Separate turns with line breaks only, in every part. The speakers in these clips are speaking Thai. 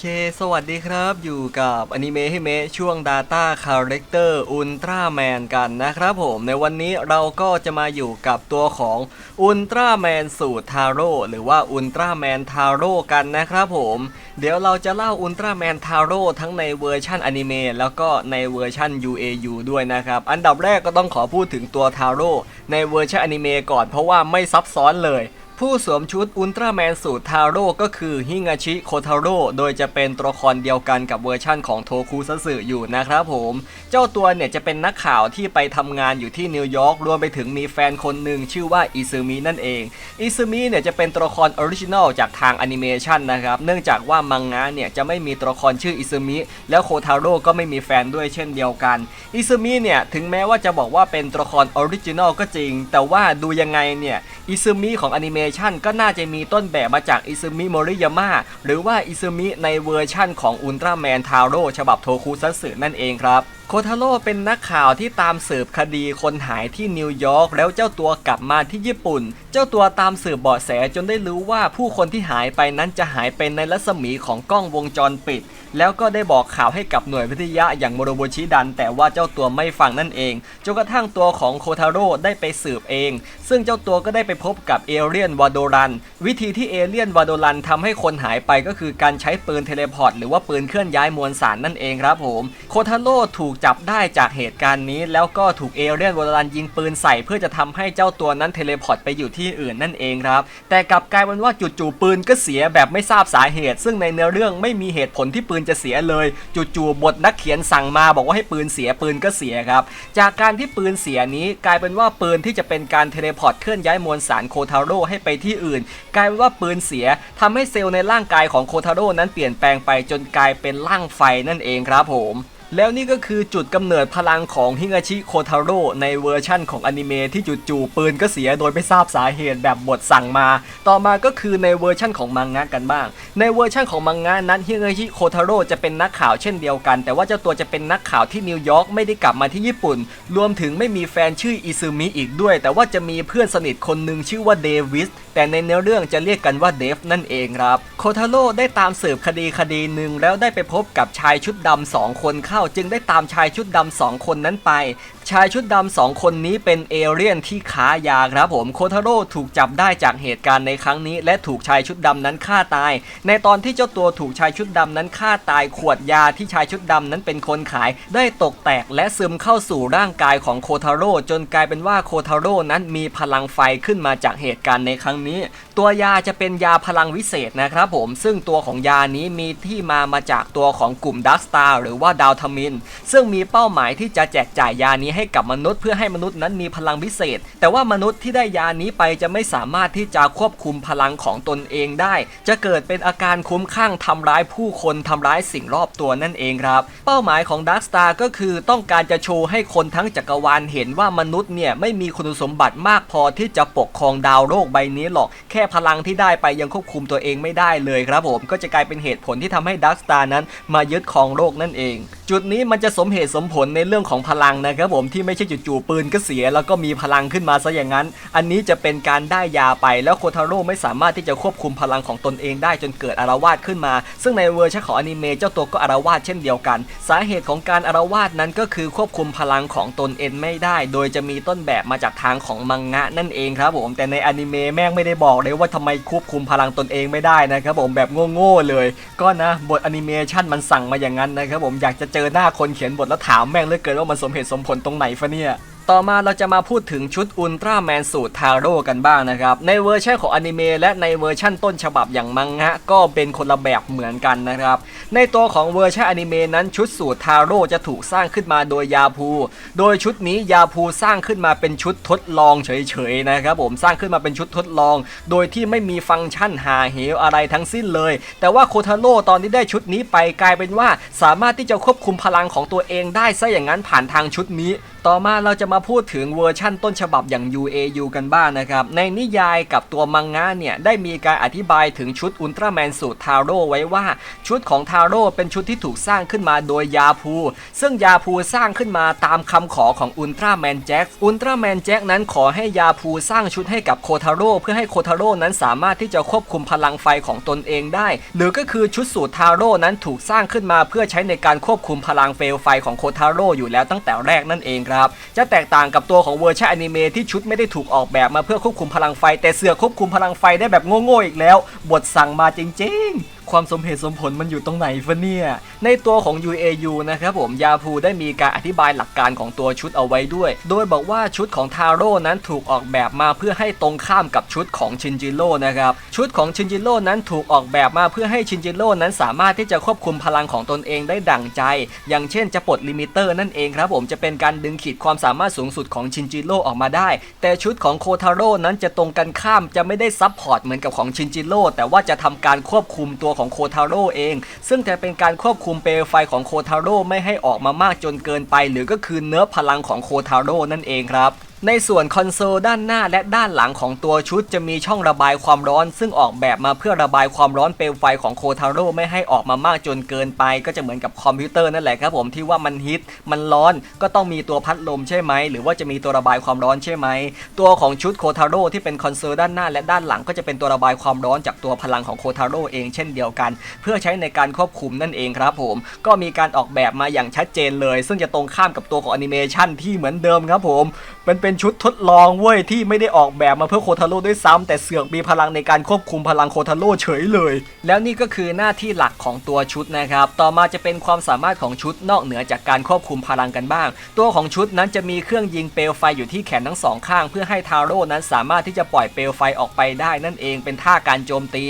เค สวัสดีครับ อยู่กับอนิเมะให้เมะช่วง Data Character Ultraman กันนะครับผม ในวันนี้เราก็จะมาอยู่กับตัวของ Ultraman สูตรทาโร่หรือว่า Ultraman ทาโร่กันนะครับผม เดี๋ยวเราจะเล่า Ultraman ทาโร่ทั้งในเวอร์ชันอนิเมะแล้วก็ในเวอร์ชัน UAU ด้วยนะครับ อันดับแรกก็ต้องขอพูดถึงตัวทาโร่ในเวอร์ชันอนิเมะก่อนเพราะว่าไม่ซับซ้อนเลย ผู้สวมชุดอุลตร้าแมนสูตรทาโร่ก็คือฮิงาชิโคทาโร่โดยจะเป็นตัวละครเดียวกันกับเวอร์ชั่นของโทคุซัสึอยู่นะครับผม เจ้าตัวเนี่ยจะเป็นนักข่าวที่ไปทำงานอยู่ที่นิวยอร์กรวมไปถึงมีแฟนคนหนึ่งชื่อว่าอิซึมินั่นเองอิซึมิเนี่ยจะเป็นตัวละครออริจินอลจากทางแอนิเมชันนะครับเนื่องจากว่ามังงะเนี่ยจะไม่มีตัวละครชื่ออิซึมิแล้วโคทาโร่ก็ไม่มีแฟนด้วยเช่นเดียวกันอิซึมิเนี่ยถึงแม้ว่าจะบอกว่าเป็นตัวละครออริจินอลก็จริง แต่ว่าดูยังไงเนี่ยอิซึมิของแอนิเมชันก็น่าจะมีต้นแบบมาจากอิซึมิโมริยาม่าหรือว่าอิซึมิในเวอร์ชั่นของอุลตร้าแมนทาโร่ฉบับโทคุซัตสึนั่นเองครับ โคทาโร่เป็นนักข่าวที่ตามสืบคดีคนหายที่นิวยอร์กแล้วเจ้าตัวกลับมาที่ญี่ปุ่น เจ้าตัวตามสืบเบาะแสจนได้รู้ว่าผู้คนที่หายไปนั้นจะหายไปในรัศมีของกล้องวงจรปิด แล้วก็ได้บอกข่าวให้กับหน่วยวิทยะอย่างโมโรโบชิดัน แต่ว่าเจ้าตัวไม่ฟังนั่นเองจนกระทั่งตัวของโคทาโร่ได้ไปสืบเอง ซึ่งเจ้าตัวก็ได้ไปพบกับเอเลียนวาโดรัน วิธีที่เอเลียนวาโดรันทำให้คนหายไปก็คือการใช้ปืนเทเลพอร์ตหรือว่าปืนเคลื่อนย้ายมวลสารนั่นเองครับผมโคทาโร่ถูกจับได้จากเหตุการณ์นี้ แล้วก็ถูกเอเลียนวาโดรันยิงปืนใส่ เพื่อจะทำให้เจ้าตัวนั้นเทเลพอร์ตไปอยู่ที่อื่นนั่นเองครับ แต่กลับกลายเป็นว่าจู่ๆปืนก็เสียแบบไม่ทราบสาเหตุ ซึ่งในเนื้อเรื่องไม่มีเหตุผลที่ปืนจะเสียเลยจู่ๆบทนักเขียนสั่งมาบอกว่าให้ปืนเสียปืนก็เสียครับ จากการที่ปืนเสียนี้กลายเป็นว่าปืนที่จะเป็นการเทเลพอร์ตเคลื่อนย้ายมวลสารโคทาโร่ให้ไปที่อื่น กลายเป็นว่าปืนเสียทำให้เซลล์ในร่างกายของโคทาโร่นั้นเปลี่ยนแปลงไปจนกลายเป็นร่างไฟนั่นเองครับผม แล้วนี่ก็คือจุดกำเนิดพลังของฮิงาชิโคทาโร่ในเวอร์ชั่นของอนิเมะที่จู่ๆปืนก็เสียโดยไม่ทราบสาเหตุแบบบทสั่งมา ต่อมาก็คือในเวอร์ชั่นของมังงะกันบ้าง ในเวอร์ชั่นของมังงะนั้นฮิงาชิโคทาโร่จะเป็นนักข่าวเช่นเดียวกัน แต่ว่าเจ้าตัวจะเป็นนักข่าวที่นิวยอร์กไม่ได้กลับมาที่ญี่ปุ่น รวมถึงไม่มีแฟนชื่ออิซึมิอีกด้วย แต่ว่าจะมีเพื่อนสนิทคนหนึ่งชื่อว่าเดวิสแต่ในเนื้อเรื่องจะเรียกกันว่าเดฟนั่นเองครับโคทาโร่ได้ตามสืบคดีคดีหนึ่งแล้วได้ไปพบกับชายชุดดำสองคนเข้าจึงได้ตามชายชุดดำสองคนนั้นไป ชายชุดดำสองคนนี้เป็นเอเลี่ยนที่ค้ายาครับผมโคทาโร่ถูกจับได้จากเหตุการณ์ในครั้งนี้ และถูกชายชุดดำนั้นฆ่าตาย ในตอนที่เจ้าตัวถูกชายชุดดำนั้นฆ่าตายขวดยาที่ชายชุดดำนั้นเป็นคนขาย ได้ตกแตกและซึมเข้าสู่ร่างกายของโคทาโร่จนกลายเป็นว่าโคทาโร่นั้นมีพลังไฟขึ้นมาจากเหตุการณ์ในครั้งนี้ ตัวยาจะเป็นยาพลังวิเศษนะครับผมซึ่งตัวของยานี้มีที่มามาจากตัวของกลุ่มดัสตาหรือว่าดาวทมิน ซึ่งมีเป้าหมายที่จะแจกจ่ายยานี้ให้กับมนุษย์เพื่อให้มนุษย์นั้นมีพลังวิเศษ แต่ว่ามนุษย์ที่ได้ยานี้ไปจะไม่สามารถที่จะควบคุมพลังของตนเองได้ จะเกิดเป็นอาการคุ้มข้างทำร้ายผู้คนทำร้ายสิ่งรอบตัวนั่นเองครับ เป้าหมายของดัสตาร์ก็คือต้องการจะโชว์ให้คนทั้งจักรวาลเห็นว่ามนุษย์เนี่ยไม่มีคุณสมบัติมากพอที่จะปกครองดาวโลกใบนี้หรอก แค่พลังที่ได้ไปยังควบคุมตัวเองไม่ได้เลยครับผมก็จะกลายเป็นเหตุผลที่ทำให้ดัสตาร์นั้นมายึดครองโลกนั่นเอง จุดนี้มันจะสมเหตุสมผลในเรื่องของพลังนะครับผมที่ไม่ใช่จู่ๆปืนก็เสีย แล้วก็มีพลังขึ้นมาซะอย่างนั้น อันนี้จะเป็นการได้ยาไปแล้วโคทาโร่ไม่สามารถที่จะควบคุมพลังของตนเองได้จนเกิดอารวาสขึ้นมา ซึ่งในเวอร์ชันของอนิเมะเจ้าตัวก็อารวาสเช่นเดียวกัน สาเหตุของการอารวาสนั้นก็คือควบคุมพลังของตนเองไม่ได้ โดยจะมีต้นแบบมาจากทางของมังงะนั่นเองครับผมแต่ในอนิเมะแม่งไม่ได้บอกเลยว่าทำไมควบคุมพลังตนเองไม่ได้นะครับผมแบบโง่ๆเลย ก็นะบทอนิเมชันมันสั่งมาอย่างนั้นนะครับผมอยากจะเจอหน้าคนเขียนบทแล้วถามแม่งเลยเกินว่ามันสมเหตุสมผลตรงไหนฟะเนี่ย ต่อมาเราจะมาพูดถึงชุดอุลตร้าแมนสูตรทาโร่กันบ้างนะครับ ในเวอร์ชันของอนิเมะและในเวอร์ชันต้นฉบับอย่างมังงะก็เป็นคนละแบบเหมือนกันนะครับ ในตัวของเวอร์ชันอนิเมะนั้นชุดสูตรทาโร่จะถูกสร้างขึ้นมาโดยยาพู โดยชุดนี้ยาพูสร้างขึ้นมาเป็นชุดทดลองเฉยๆนะครับผมสร้างขึ้นมาเป็นชุดทดลอง โดยที่ไม่มีฟังก์ชันหาเหวอะไรทั้งสิ้นเลย แต่ว่าโคทาโร่ตอนที่ได้ชุดนี้ไปกลายเป็นว่า สามารถที่จะควบคุมพลังของตัวเองได้ซะอย่างนั้นผ่านทางชุดนี้ ต่อมาเราจะมาพูดถึงเวอร์ชั่นต้นฉบับอย่าง UAU กันบ้างนะครับ ในนิยายกับตัวมังงะเนี่ย ได้มีการอธิบายถึงชุดอุลตร้าแมนสูตรทาโร่ไว้ว่า ชุดของทาโร่เป็นชุดที่ถูกสร้างขึ้นมาโดยยาพู ซึ่งยาพูสร้างขึ้นมาตามคำขอของอุลตร้าแมนแจ็คอุลตร้าแมนแจ็คนั้นขอให้ยาพูสร้างชุดให้กับโคทาโร่เพื่อให้โคทาโร่นั้นสามารถที่จะควบคุมพลังไฟของตนเองได้ หรือก็คือชุดสูตรทาโร่นั้นถูกสร้างขึ้นมาเพื่อใช้ในการควบคุมพลังเฟลไฟของโคทาโร่อยู่แล้วตั้งแต่แรกนั่นเองครับ จะแตกต่างกับตัวของเวอร์ชันอนิเมะที่ชุดไม่ได้ถูกออกแบบมาเพื่อควบคุมพลังไฟ แต่เสือควบคุมพลังไฟได้แบบโง่ๆอีกแล้ว บทสั่งมาจริง ๆ ความสมเหตุสมผลมันอยู่ตรงไหนฟะเนี่ย ในตัวของ UAU นะครับผมยาพูได้มีการอธิบายหลักการของตัวชุดเอาไว้ด้วย โดยบอกว่าชุดของทาโร่นั้นถูกออกแบบมาเพื่อให้ตรงข้ามกับชุดของชินจิโร่นะครับชุดของชินจิโร่นั้นถูกออกแบบมาเพื่อให้ชินจิโร่นั้นสามารถที่จะควบคุมพลังของตนเองได้ดั่งใจ อย่างเช่นจะปลดลิมิเตอร์นั่นเองครับผมจะเป็นการดึงขีดความสามารถสูงสุดของชินจิโร่ออกมาได้ แต่ชุดของโคทาโร่นั้นจะตรงกันข้ามจะไม่ได้ซับพอร์ตเหมือนกับของชินจิโร่แต่ว่าจะทำการควบคุมตัวของโคทาโร่เอง ซึ่งจะเป็นการควบคุมเปลวไฟของโคทาโร่ไม่ให้ออกมามากจนเกินไป หรือก็คือเนื้อพลังของโคทาโร่นั่นเองครับ ในส่วนคอนโซลด้านหน้าและด้านหลังของตัวชุดจะมีช่องระบายความร้อน ซึ่งออกแบบมาเพื่อระบายความร้อนเปลวไฟของโคทาโร่ไม่ให้ออกมามากจนเกินไป ก็จะเหมือนกับคอมพิวเตอร์นั่นแหละครับผมที่ว่ามันฮิตมันร้อนก็ต้องมีตัวพัดลมใช่ไหม หรือว่าจะมีตัวระบายความร้อนใช่ไหม ตัวของชุดโคทาโร่ที่เป็นคอนโซลด้านหน้าและด้านหลังก็จะเป็นตัวระบายความร้อนจากตัวพลังของโคทาโร่เองเช่นเดียวกัน เพื่อใช้ในการควบคุมนั่นเองครับผมก็มีการออกแบบมาอย่างชัดเจนเลย ซึ่งจะตรงข้ามกับตัวของแอนิเมชันที่เหมือนเดิมครับผมเป็นเป็นชุดทดลองเว้ยที่ไม่ได้ออกแบบมาเพื่อโคทาโร่ด้วยซ้ำแต่เสือกมีพลังในการควบคุมพลังโคทาโร่เฉยเลย แล้วนี่ก็คือหน้าที่หลักของตัวชุดนะครับ ต่อมาจะเป็นความสามารถของชุดนอกเหนือจากการควบคุมพลังกันบ้าง ตัวของชุดนั้นจะมีเครื่องยิงเปลวไฟอยู่ที่แขนทั้งสองข้าง เพื่อให้ทาโร่นั้นสามารถที่จะปล่อยเปลวไฟออกไปได้นั่นเองเป็นท่าการโจมตี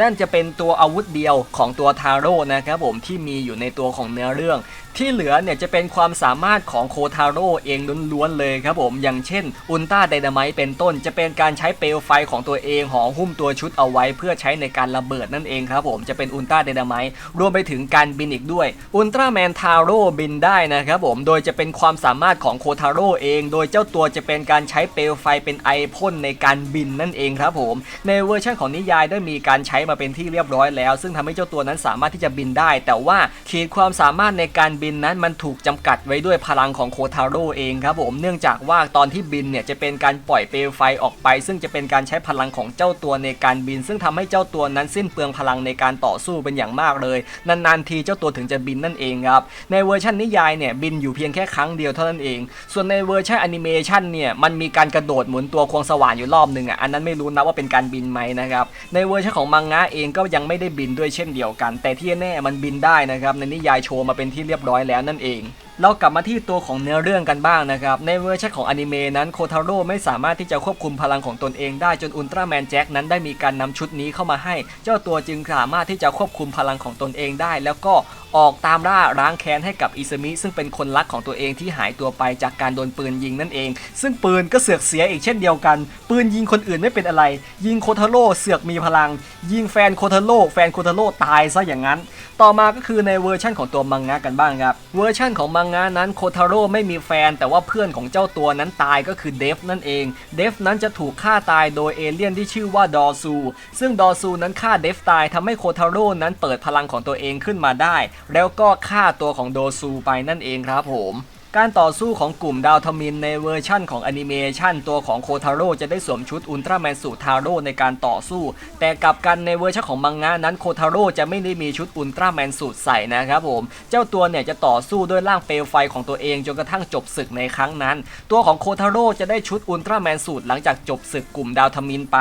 นั่นจะเป็นตัวอาวุธเดียวของตัวทาโร่นะครับผมที่มีอยู่ในตัวของเนื้อเรื่อง ที่เหลือเนี่ยจะเป็นความสามารถของโคทาโร่เองล้วนๆเลยครับผมอย่างเช่นอุลตร้าไดนาไมต์เป็นต้น จะเป็นการใช้เปลวไฟของตัวเองห่อหุ้มตัวชุดเอาไว้ เพื่อใช้ในการระเบิดนั่นเองครับผมจะเป็นอุลตร้าไดนาไมต์รวมไปถึงการบินอีกด้วย อุลตร้าแมนทาโร่บินได้นะครับผมโดยจะเป็นความสามารถของโคทาโร่เอง โดยเจ้าตัวจะเป็นการใช้เปลวไฟเป็นไอพ่นในการบินนั่นเองครับผมในเวอร์ชันของนิยายได้มีการใช้มาเป็นที่เรียบร้อยแล้ว ซึ่งทำให้เจ้าตัวนั้นสามารถที่จะบินได้ แต่ว่าขีดความสามารถในการบินนั้นมันถูกจำกัดไว้ด้วยพลังของโคทาโร่เองครับผมเนื่องจากว่าตอนที่บินเนี่ยจะเป็นการปล่อยเปลวไฟออกไป ซึ่งจะเป็นการใช้พลังของเจ้าตัวในการบิน ซึ่งทำให้เจ้าตัวนั้นสิ้นเปลืองพลังในการต่อสู้เป็นอย่างมากเลย นานๆทีเจ้าตัวถึงจะบินนั่นเองครับในเวอร์ชันนิยายเนี่ยบินอยู่เพียงแค่ครั้งเดียวเท่านั้นเอง ส่วนในเวอร์ชันแอนิเมชันเนี่ยมันมีการกระโดดหมุนตัวควงสว่านอยู่รอบหนึ่งอะอันนั้นไม่รู้นะว่าเป็นการบินไหมนะครับในเวอร์ชันของมังงะเองก็ยังไม่ได้บินด้วยเช่นเดียวกัน แต่ที่แน่มันบินได้นะครับในนิยายโชว์มาเป็นที่เรียบร้อยแล้วนั่นเอง เรากลับมาที่ตัวของเนื้อเรื่องกันบ้างนะครับ ในเวอร์ชันของอนิเมะนั้นโคทาโร่ไม่สามารถที่จะควบคุมพลังของตนเองได้จนอุลตร้าแมนแจ็คนั้นได้มีการนำชุดนี้เข้ามาให้ เจ้าตัวจึงสามารถที่จะควบคุมพลังของตนเองได้ แล้วก็ออกตามล่าล้างแค้นให้กับอิซามิซึ่งเป็นคนรักของตัวเองที่หายตัวไปจากการโดนปืนยิงนั่นเอง ซึ่งปืนก็เสือกเสียอีกเช่นเดียวกัน ปืนยิงคนอื่นไม่เป็นอะไร ยิงโคทาโร่เสือกมีพลัง ยิงแฟนโคทาโร่แฟนโคทาโร่ตายซะอย่างนั้น ต่อมาก็คือในเวอร์ชั่นของตัวมังงะกันบ้างครับเวอร์ชั่นของมังงะนั้นโคทาโร่ไม่มีแฟน แต่ว่าเพื่อนของเจ้าตัวนั้นตายก็คือเดฟนั่นเอง เดฟนั้นจะถูกฆ่าตายโดยเอเลี่ยนที่ชื่อว่าดอซู ซึ่งดอซูนั้นฆ่าเดฟตายทำให้โคทาโร่นั้นเปิดพลังของตัวเองขึ้นมาได้ แล้วก็ฆ่าตัวของโดซูไปนั่นเองครับผม การต่อสู้ของกลุ่มดาวทมินในเวอร์ชั่นของแอนิเมชันตัวของโคทาโร่จะได้สวมชุดอุลตร้าแมนสูทาโร่ในการต่อสู้ แต่กลับกันในเวอร์ชันของมังงะนั้นโคทาโร่จะไม่ได้มีชุดอุลตร้าแมนสูตใส่นะครับผม เจ้าตัวเนี่ยจะต่อสู้ด้วยร่างเปลวไฟของตัวเองจนกระทั่งจบศึกในครั้งนั้น ตัวของโคทาโร่จะได้ชุดอุลตร้าแมนสูตหลังจากจบศึกกลุ่มดาวทมินไป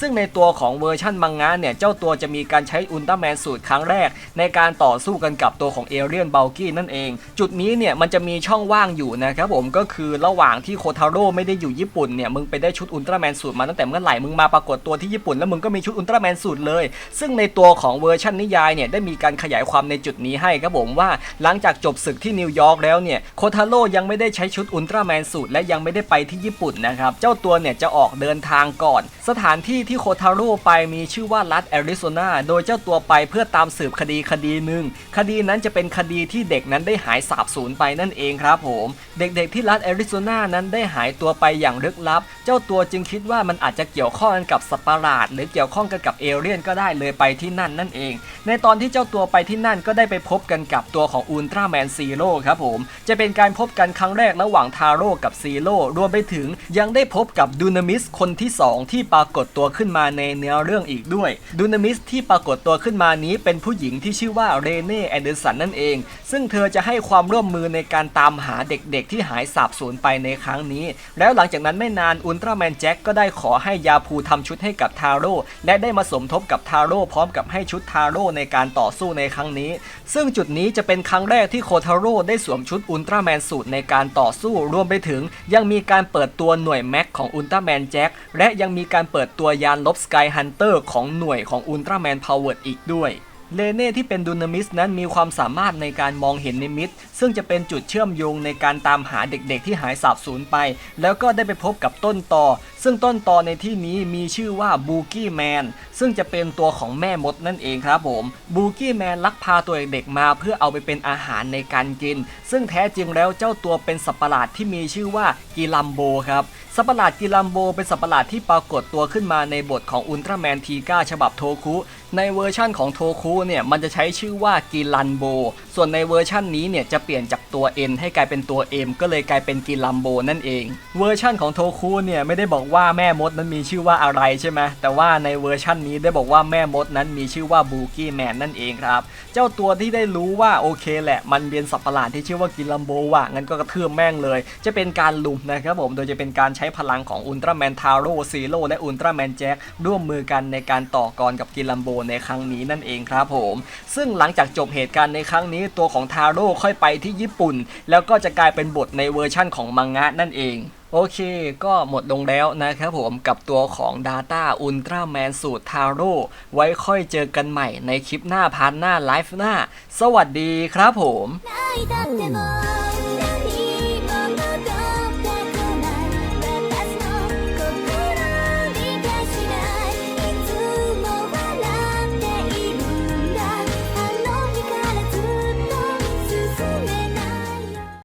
ซึ่งในตัวของเวอร์ชันมังงะเนี่ยเจ้าตัวจะมีการใช้อุลตร้าแมนสูตครั้งแรก ในการต่อสู้กันกับตัวของเอเรียนเบลกี้นั่นเอง จุดนี้เนี่ยมันจะมีช่องว่างอยู่นะครับผมก็คือระหว่างที่โคทาโร่ไม่ได้อยู่ญี่ปุ่นเนี่ยมึงไปได้ชุดอุลตร้าแมนสูตรมาตั้งแต่เมื่อไหร่มึงมาปรากฏตัวที่ญี่ปุ่นแล้วมึงก็มีชุดอุลตร้าแมนสูตรเลย ซึ่งในตัวของเวอร์ชันนิยายเนี่ยได้มีการขยายความในจุดนี้ให้ครับผมว่าหลังจากจบศึกที่นิวยอร์กแล้วเนี่ยโคทาโร่ยังไม่ได้ใช้ชุดอุลตร้าแมนสูตรและยังไม่ได้ไปที่ญี่ปุ่นนะครับเจ้าตัวเนี่ยจะออกเดินทางก่อน สถานที่ที่โคทาโร่ไปมีชื่อว่ารัฐแอริโซนาโดยเจ้าตัวไปเพื่อตามสืบคดีคดีหนึ่งคดีนั้นจะเป็นคดีที่เด็กนั้นได้หายสาบสูญไปนั่นเองครับครับผม เด็กๆที่รัฐแอริโซนานั้นได้หายตัวไปอย่างลึกลับ เจ้าตัวจึงคิดว่ามันอาจจะเกี่ยวข้องกันกับสัตว์ประหลาด หรือเกี่ยวข้องกันกับเอเลี่ยนก็ได้เลยไปที่นั่นนั่นเอง ในตอนที่เจ้าตัวไปที่นั่นก็ได้ไปพบกันกับตัวของอุลตร้าแมนซีโร่ครับผม จะเป็นการพบกันครั้งแรกระหว่างทาโร่กับซีโร่รวมไปถึงยังได้พบกับดูนามิสคนที่ 2 ที่ปรากฏตัวขึ้นมาในเนื้อเรื่องอีกด้วยดูนามิสที่ปรากฏตัวขึ้นมานี้เป็นผู้หญิงที่ชื่อว่าเรเน่แอนเดอร์สันนั่นเอง ซึ่งเธอจะให้ความร่วมมือในการตามหาเด็กๆ ที่หายสาบสูญไปในครั้งนี้ แล้วหลังจากนั้นไม่นานอุลตร้าแมนแจ็คก็ได้ขอให้ยาพูทำชุดให้กับทาโร่และได้มาสมทบกับทาโร่พร้อมกับให้ชุดทาโร่ในการต่อสู้ในครั้งนี้ ซึ่งจุดนี้จะเป็นครั้งแรกที่โคทาโร่ได้สวมชุดอุลตร้าแมนสูตรในการต่อสู้รวมไปถึง ยังมีการเปิดตัวหน่วยแม็กของอุลตร้าแมนแจ็คและยังมีการเปิดตัวยานลบสกายฮันเตอร์ของหน่วยของอุลตร้าแมนพาวเวอร์อีกด้วย เลเน่ที่เป็นดูนามิสนั้นมีความสามารถในการมองเห็นนิมิต ซึ่งจะเป็นจุดเชื่อมโยงในการตามหาเด็กๆที่หายสาบสูญไป แล้วก็ได้ไปพบกับต้นตอ ซึ่งต้นตอในที่นี้มีชื่อว่าบูกี้แมนซึ่งจะเป็นตัวของแม่มดนั่นเองครับผมบูกี้แมนลักพาตัวเด็กๆมาเพื่อเอาไปเป็นอาหารในการกิน ซึ่งแท้จริงแล้วเจ้าตัวเป็นสัตว์ประหลาดที่มีชื่อว่ากิลัมโบครับ สัตว์ประหลาดกิลัมโบเป็นสัตว์ประหลาดที่ปรากฏตัวขึ้นมาในบทของอุลตร้าแมนทีก้าฉบับโทคุ ในเวอร์ชั่นของโทคุเนี่ยมันจะใช้ชื่อว่ากิลันโบ ส่วนในเวอร์ชั่นนี้เนี่ยจะเปลี่ยนจากตัว N ให้กลายเป็นตัว M ก็เลยกลายเป็นกิลัมโบนั่นเอง เวอร์ชั่นของโทคุเนี่ยไม่ได้บอกว่าแม่มดนั้นมีชื่อว่าอะไรใช่ไหมแต่ว่าในเวอร์ชั่นนี้ได้บอกว่าแม่มดนั้นมีชื่อว่าบูกี้แมนนั่นเองครับ เจ้าตัวที่ได้รู้ว่าโอเคแหละ มันเป็นสัตว์ประหลาดที่ชื่อว่ากิลัมโบว่ะงั้นก็กระเทือมแม่งเลย จะเป็นการลุมนะครับผมโดยจะเป็นการใช้พลังของอุลตร้าแมนทาโร่ซีโร่และอุลตร้าแมนแจ็คร่วมมือกันในการต่อกรกับกิลัมโบในครั้งนี้นั่นเองครับผม ซึ่งหลังจากจบเหตุการณ์ในครั้งนี้ตัวของทาโร่ค่อยไปที่ญี่ปุ่น แล้วก็จะกลายเป็นบทในเวอร์ชั่นของมังงะนั่นเองโอเค ก็หมดลงแล้วนะครับผมกับตัวของ Data Ultra Man สูตรทาโร่ไว้ค่อยเจอกันใหม่ในคลิปหน้าพาร์ทหน้าไลฟ์หน้า สวัสดีครับผม